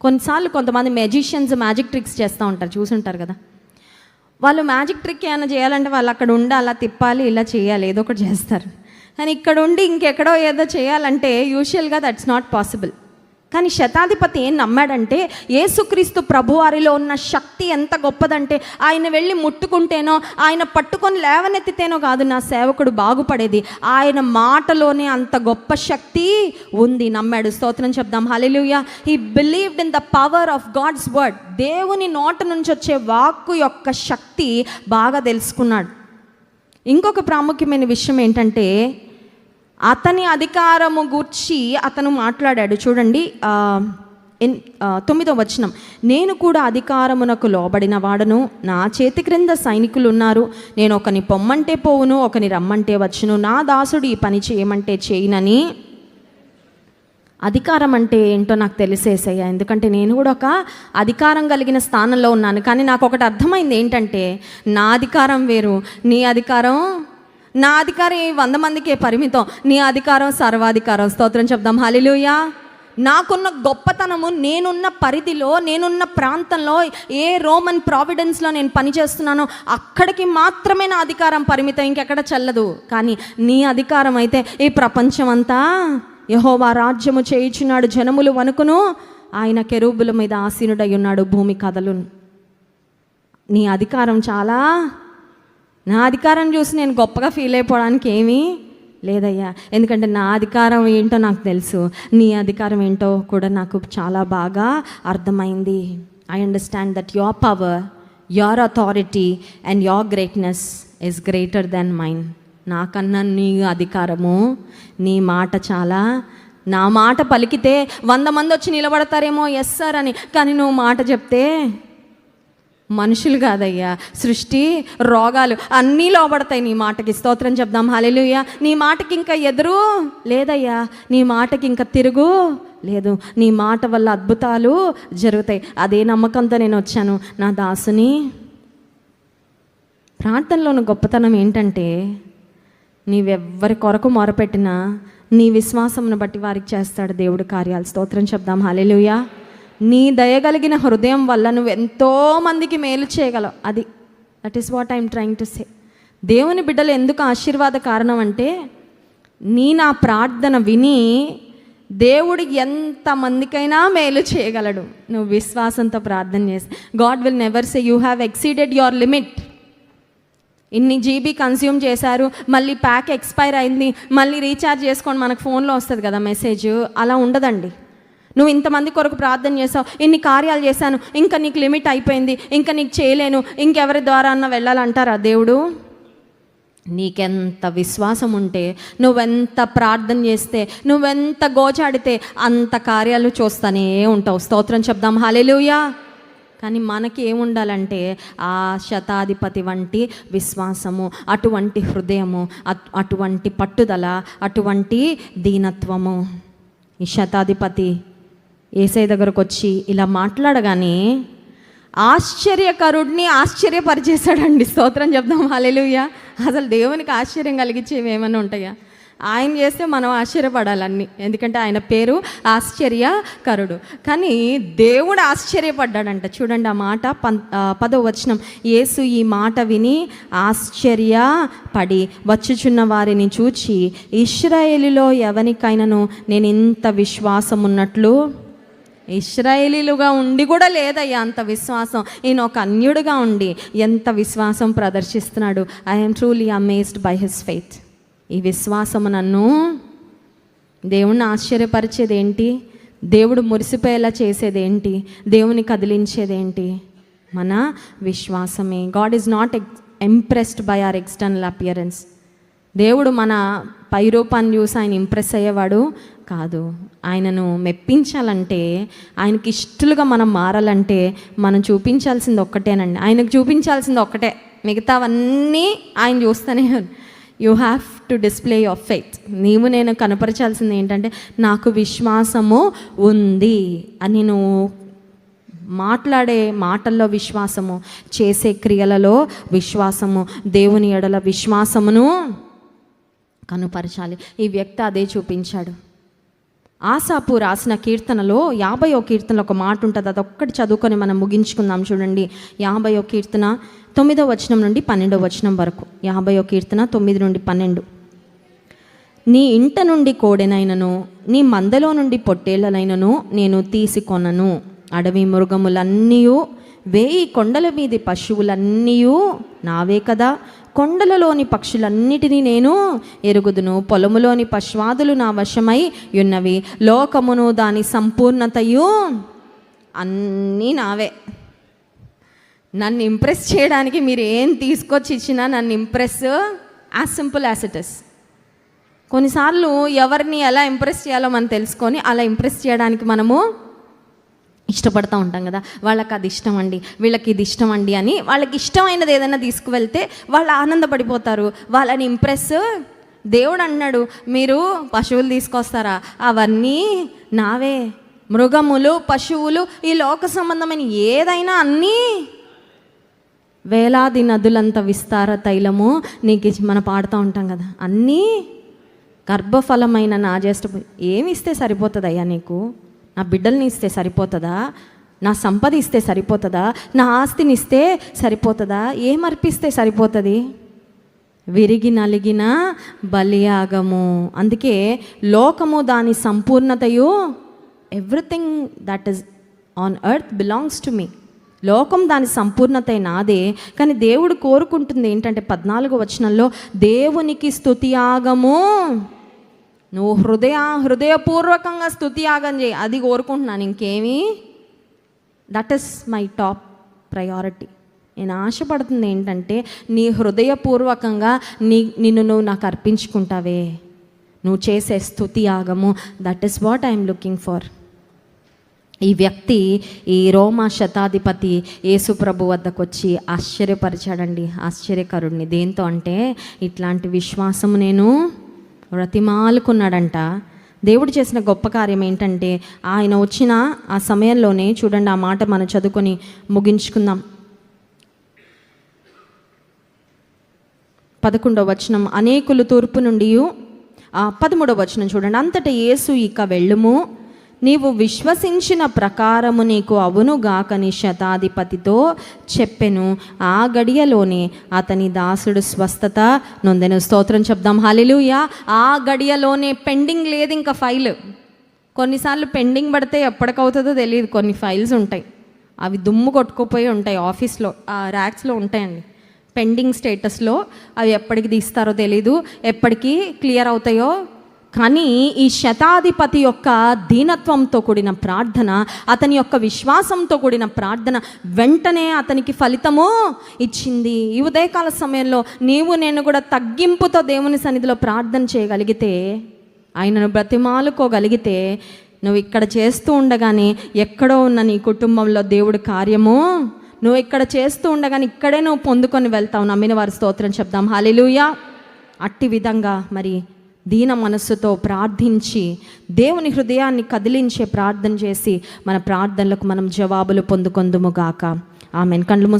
కొన్నిసార్లు కొంతమంది magicians magic tricks చేస్తూ ఉంటారు చూసుంటారు కదా. వాళ్ళు మ్యాజిక్ ట్రిక్ ఏమైనా చేయాలంటే వాళ్ళు అక్కడ ఉండి అలా తిప్పాలి ఇలా చేయాలి ఏదో ఒకటి చేస్తారు. కానీ ఇక్కడ ఉండి ఇంకెక్కడో ఏదో చేయాలంటే యూజువల్గా దట్స్ నాట్ పాసిబుల్ కానీ శతాధిపతి ఏం నమ్మాడంటే ఏసుక్రీస్తు ప్రభువారిలో ఉన్న శక్తి ఎంత గొప్పదంటే ఆయన వెళ్ళి ముట్టుకుంటేనో ఆయన పట్టుకొని లేవనెత్తితేనో కాదు నా సేవకుడు బాగుపడేది. ఆయన మాటలోనే అంత గొప్ప శక్తి ఉంది నమ్మాడు. స్తోత్రం చెప్దాం. Hallelujah. He believed in the power of God's word దేవుని నోట నుంచి వచ్చే వాక్కు యొక్క శక్తి బాగా తెలుసుకున్నాడు. ఇంకొక ప్రాముఖ్యమైన విషయం ఏంటంటే అతని అధికారము గూర్చి అతను మాట్లాడాడు. చూడండి ఎన్- తొమ్మిదో వచనం. నేను కూడా అధికారమునకు లోబడిన వాడను. నా చేతి క్రింద సైనికులు ఉన్నారు నేను ఒకని పొమ్మంటే పోవును ఒకని రమ్మంటే వచ్చును. నా దాసుడు ఈ పని చేయమంటే చేయనని. అధికారం అంటే ఏంటో నాకు తెలిసేసయ్యా. ఎందుకంటే నేను కూడా ఒక అధికారం కలిగిన స్థానంలో ఉన్నాను. కానీ నాకు ఒకటి అర్థమైంది ఏంటంటే నా అధికారం వేరు నీ అధికారం నా అధికారం ఈ వంద మందికే పరిమితం. నీ అధికారం సర్వాధికారం. స్తోత్రం చెప్దాం. హలిలుయా నాకున్న గొప్పతనము నేనున్న పరిధిలో నేనున్న ప్రాంతంలో ఏ రోమన్ ప్రావిడెన్స్లో నేను పనిచేస్తున్నానో అక్కడికి మాత్రమే నా అధికారం పరిమితం. ఇంకెక్కడ చెల్లదు. కానీ నీ అధికారం అయితే ఈ ప్రపంచం అంతా యహోవా రాజ్యము చేయుచున్నాడు జనములు వణుకును. ఆయన కెరూబుల మీద ఆసీనుడై ఉన్నాడు భూమి కథలును నీ అధికారం చాలా నా అధికారం చూసి నేను గొప్పగా ఫీల్ అయిపోవడానికి ఏమీ లేదయ్యా. ఎందుకంటే నా అధికారం ఏంటో నాకు తెలుసు. నీ అధికారం ఏంటో కూడా నాకు చాలా బాగా అర్థమైంది. I understand that your power your authority and your greatness is greater than mine నాకన్నా నీ అధికారము నీ మాట చాలా నా మాట పలికితే వంద మంది వచ్చి నిలబడతారేమో ఎస్ సార్ అని. కానీ నువ్వు మాట చెప్తే మనుషులు కాదయ్యా. సృష్టి రోగాలు అన్నీ లోబడతాయి నీ మాటకి. స్తోత్రం చెప్దాం. హల్లెలూయ. నీ మాటకి ఇంకా ఎదురు లేదయ్యా. నీ మాటకి ఇంకా తిరుగు లేదు. నీ మాట వల్ల అద్భుతాలు జరుగుతాయి. అదే నమ్మకంతో నేను వచ్చాను. నా దాసుని ప్రార్థనలోని గొప్పతనం ఏంటంటే నీవెవ్వరి కొరకు మొరపెట్టినా నీ విశ్వాసమును బట్టి వారికి చేస్తాడు దేవుడు కార్యాలు. స్తోత్రం చెప్దాం. హల్లెలూయా. నీ దయగలిగిన హృదయం వల్ల నువ్వు ఎంతో మందికి మేలు చేయగలవు. అది that is what I'm trying to say దేవుని బిడ్డలు ఎందుకు ఆశీర్వాద కారణం అంటే నీ నా ప్రార్థన విని దేవుడు ఎంతమందికైనా మేలు చేయగలడు. నువ్వు విశ్వాసంతో ప్రార్థన చేసి God will never say you have exceeded your limit ఇన్ని జీబీ కన్స్యూమ్ చేశారు మళ్ళీ ప్యాక్ ఎక్స్పైర్ అయింది మళ్ళీ రీఛార్జ్ చేసుకోండి మనకు ఫోన్లో వస్తుంది కదా మెసేజ్ అలా ఉండదండి. నువ్వు ఇంతమంది కొరకు ప్రార్థన చేసావు ఇన్ని కార్యాలు చేశాను ఇంకా నీకు లిమిట్ అయిపోయింది ఇంకా నీకు చేయలేను ఇంకెవరి ద్వారా అన్న వెళ్ళాలంటారా దేవుడు? నీకెంత విశ్వాసం ఉంటే నువ్వెంత ప్రార్థన చేస్తే నువ్వెంత గోచాడితే అంత కార్యాలు చూస్తానే ఉంటావు. స్తోత్రం చెప్దాం. హాలేలుయా కానీ మనకి ఏముండాలంటే ఆ శతాధిపతి వంటి విశ్వాసము అటువంటి హృదయము అటువంటి పట్టుదల అటువంటి దీనత్వము. ఈ శతాధిపతి ఏసై దగ్గరకు వచ్చి ఇలా మాట్లాడగానే ఆశ్చర్యకరుడిని ఆశ్చర్యపరిచేశాడండి. స్తోత్రం చెప్దాం. హాలేలుయ్య అసలు దేవునికి ఆశ్చర్యం కలిగించేవి ఏమైనా ఉంటాయా? ఆయన చేస్తే మనం ఆశ్చర్యపడాలన్నీ. ఎందుకంటే ఆయన పేరు ఆశ్చర్యకరుడు. కానీ దేవుడు ఆశ్చర్యపడ్డాడంట. చూడండి ఆ మాట పం పదో వచనం. యేసు ఈ మాట విని ఆశ్చర్యపడి వచ్చుచున్న వారిని చూచి ఇస్రాయేలులో ఎవరికైనాను నేను ఇంత విశ్వాసం ఉన్నట్లు ఇస్రాయేలీలుగా ఉండి కూడా లేదయ్యా అంత విశ్వాసం. ఈయన ఒక అన్యుడుగా ఉండి ఎంత విశ్వాసం ప్రదర్శిస్తున్నాడు. I'm truly amazed by his faith ఈ విశ్వాసం నన్ను దేవుణ్ణి ఆశ్చర్యపరిచేది ఏంటి దేవుడు మురిసిపోయేలా చేసేది ఏంటి దేవుని కదిలించేదేంటి? మన విశ్వాసమే. God is not ex impressed by our external appearance దేవుడు మన పైరూపాన్ని చూసి ఆయన ఇంప్రెస్ అయ్యేవాడు కాదు. ఆయనను మెప్పించాలంటే ఆయనకి ఇష్టలుగా మనం మారాలంటే మనం చూపించాల్సింది ఒక్కటేనండి. ఆయనకు చూపించాల్సింది ఒక్కటే. మిగతావన్నీ ఆయన చూస్తూనే you have to display your faith నీవు నేను కనపరచాల్సింది ఏంటంటే నాకు విశ్వాసము ఉంది అని నువ్వు మాట్లాడే మాటల్లో విశ్వాసము చేసే క్రియలలో విశ్వాసము దేవుని ఎడల విశ్వాసమును కనుపరచాలి. ఈ వ్యక్తి అదే చూపించాడు. ఆసాపు రాసిన కీర్తనలో యాభయో కీర్తనలో ఒక మాట ఉంటుంది. అదొక్కటి చదువుకొని మనం ముగించుకుందాం చూడండి. యాభయో కీర్తన తొమ్మిదో వచనం నుండి పన్నెండో వచనం వరకు. యాభయో కీర్తన తొమ్మిది నుండి పన్నెండు. నీ ఇంట నుండి కోడెనైనను నీ మందలో నుండి పొట్టేళ్ళనైనను నేను తీసుకొనను. అడవి మృగములన్నీ వేయి కొండల మీది పశువులన్నీ నావే కదా. కొండలలోని పక్షులన్నిటినీ నేను ఎరుగుదును. పొలములోని పశ్వాదులు నా వశమై ఉన్నవి. లోకమును దాని సంపూర్ణతయు అన్నీ నావే. నన్ను ఇంప్రెస్ చేయడానికి మీరు ఏం తీసుకొచ్చి ఇచ్చినా నన్ను impress as simple as it is. కొన్నిసార్లు ఎవరిని ఎలా ఇంప్రెస్ చేయాలో మనం తెలుసుకొని అలా ఇంప్రెస్ చేయడానికి మనము ఇష్టపడతా ఉంటాం కదా వాళ్ళకి అది ఇష్టం అండి వీళ్ళకి ఇది ఇష్టం అండి అని వాళ్ళకి ఇష్టమైనది ఏదైనా తీసుకువెళ్తే వాళ్ళు ఆనందపడిపోతారు. వాళ్ళని ఇంప్రెస్ దేవుడు అన్నాడు మీరు పశువులు తీసుకొస్తారా? అవన్నీ నావే. మృగములు పశువులు ఈ లోక సంబంధమైన ఏదైనా అన్నీ వేలాది నదులంత విస్తార తైలము నీకు మనం పాడుతూ ఉంటాం కదా అన్నీ గర్భఫలమైన నా జ్యేష్ఠ ఏమి ఇస్తే సరిపోతుందయ్యా నీకు? నా బిడ్డల్ని ఇస్తే సరిపోతుందా? నా సంపద ఇస్తే సరిపోతుందా? నా ఆస్తిని ఇస్తే సరిపోతుందా? ఏం అర్పిస్తే సరిపోతుంది? విరిగి నలిగిన బలియాగము. అందుకే లోకము దాని సంపూర్ణతయు everything that is on earth belongs to me లోకం దాని సంపూర్ణత నాదే. కానీ దేవుడు కోరుకుంటుంది ఏంటంటే పద్నాలుగు వచనంలో దేవునికి స్థుతియాగము నువ్వు హృదయ హృదయపూర్వకంగా స్థుతి యాగం చేయి. అది కోరుకుంటున్నాను. ఇంకేమీ? That is my top priority నేను ఆశపడుతుంది ఏంటంటే నీ హృదయపూర్వకంగా నీ నిన్ను నువ్వు నాకు అర్పించుకుంటావే. నువ్వు చేసే స్థుతి యాగము that is what I'm looking for ఈ వ్యక్తి ఈ రోమా శతాధిపతి యేసుప్రభు వద్దకు వచ్చి ఆశ్చర్యపరిచాడండి. ఆశ్చర్యకరుణ్ణి. దేంతో అంటే ఇట్లాంటి విశ్వాసము నేను వ్రతిమాలుకున్నాడంట దేవుడు చేసిన గొప్ప కార్యం ఏంటంటే ఆయన వచ్చిన ఆ సమయంలోనే చూడండి ఆ మాట మనం చదువుకొని ముగించుకుందాం. పదకొండవ వచనం అనేకులు తూర్పు నుండి పదమూడవ వచనం చూడండి. అంతటా యేసు ఇక వెళ్ళుము. నీవు విశ్వసించిన ప్రకారము నీకు అవునుగాకని శతాధిపతితో చెప్పెను. ఆ గడియలోనే అతని దాసుడు స్వస్థత నొందెను. స్తోత్రం చెప్దాం. హాలిలుయా ఆ గడియలోనే పెండింగ్ లేదు ఇంకా ఫైల్. కొన్నిసార్లు పెండింగ్ పడితే ఎప్పటికవుతుందో తెలియదు కొన్ని ఫైల్స్ ఉంటాయి. అవి దుమ్ము కొట్టుకుపోయి ఉంటాయి ఆఫీస్లో ఆ ర్యాక్స్లో ఉంటాయండి. పెండింగ్ స్టేటస్లో అవి ఎప్పటికి తీస్తారో తెలీదు. ఎప్పటికీ క్లియర్ అవుతాయో కానీ ఈ శతాధిపతి యొక్క దీనత్వంతో కూడిన ప్రార్థన అతని యొక్క విశ్వాసంతో కూడిన ప్రార్థన వెంటనే అతనికి ఫలితము ఇచ్చింది. ఈ ఉదయకాల సమయంలో నీవు నేను కూడా తగ్గింపుతో దేవుని సన్నిధిలో ప్రార్థన చేయగలిగితే ఆయనను బ్రతిమాలుకోగలిగితే నువ్వు ఇక్కడ చేస్తూ ఉండగానే ఎక్కడో ఉన్న నీ కుటుంబంలో దేవుడి కార్యము నువ్వు ఇక్కడ చేస్తూ ఉండగానే ఇక్కడే నువ్వు పొందుకొని వెళ్తావు. నమ్మిన వారి స్తోత్రం చెప్దాం. హాలిలుయా అట్టి విధంగా మరి దీన మనస్సుతో ప్రార్థించి దేవుని హృదయాన్ని కదిలించే ప్రార్థన చేసి మన ప్రార్థనలకు మనం జవాబులు పొందుకొందుము గాక. ఆమెను. కళ్ళు